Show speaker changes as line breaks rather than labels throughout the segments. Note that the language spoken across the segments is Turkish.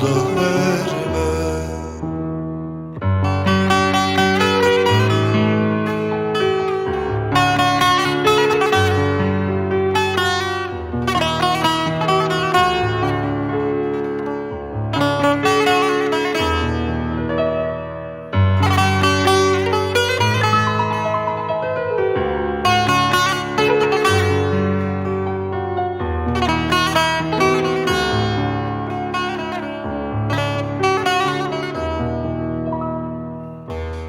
gözdağı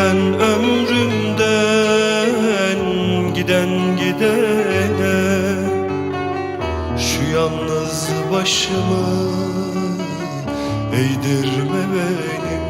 yüzden ömrümden giden gidene. Şu yalnız başımı eğdirme benim